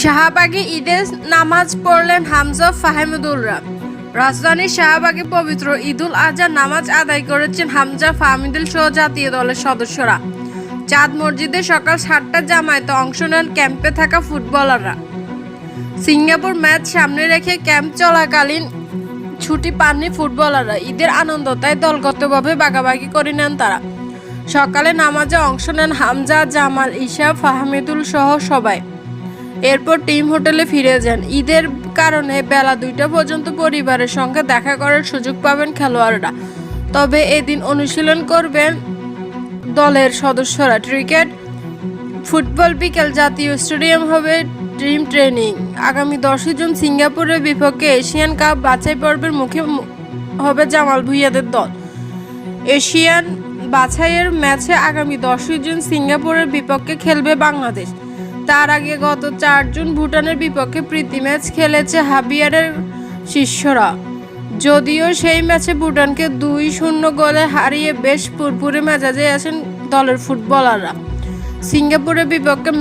শাহবাগে ঈদের নামাজ পড়লেন হামজা ফাহমিদুলরা রাজধানীর শাহবাগে পবিত্র ঈদুল আজহার নামাজ আদায় করেছেন হামজা ফাহমিদুল সহ জাতীয় দলের সদস্যরা। চাঁদ মসজিদে সকাল সাতটার জামায়াতে অংশ নেন ক্যাম্পে থাকা ফুটবলাররা। সিঙ্গাপুর ম্যাচ সামনে রেখে ক্যাম্প চলাকালীন ছুটি পাননি ফুটবলাররা। ঈদের আনন্দ তাই দলগতভাবে বাগাবাগি করে নেন তারা। সকালে নামাজে অংশ নেন হামজা জামাল ঈশা ফাহমিদুল সহ সবাই। এরপর টিম হোটেলে ফিরে যান। ঈদের কারণে বেলা দুইটা পর্যন্ত পরিবারের সঙ্গে দেখা করার সুযোগ পাবেন খেলোয়াড়রা। তবে এদিন অনুশীলন করবেন দলের সদস্যরা। ক্রিকেট, ফুটবল বিকেল জাতীয় স্টেডিয়াম হবে টিম ট্রেনিং। আগামী দশই জুন সিঙ্গাপুরের বিপক্ষে এশিয়ান কাপ বাছাই পর্বের মুখে হবে জামাল ভুইয়াদের দল। এশিয়ান বাছাইয়ের ম্যাচে আগামী দশই জুন সিঙ্গাপুরের বিপক্ষে খেলবে বাংলাদেশ। তার আগে গত চার জুন ভুটানের বিপক্ষে প্রীতি ম্যাচ খেলেছে হাবিয়ারের শিষ্যরা। যদিও সেই ম্যাচে ভুটানকে দুই শূন্য গোলে হারিয়ে বেশ পুরপুরে মেজাজে আছেন দলের ফুটবলাররা। সিঙ্গাপুরের বিপক্ষে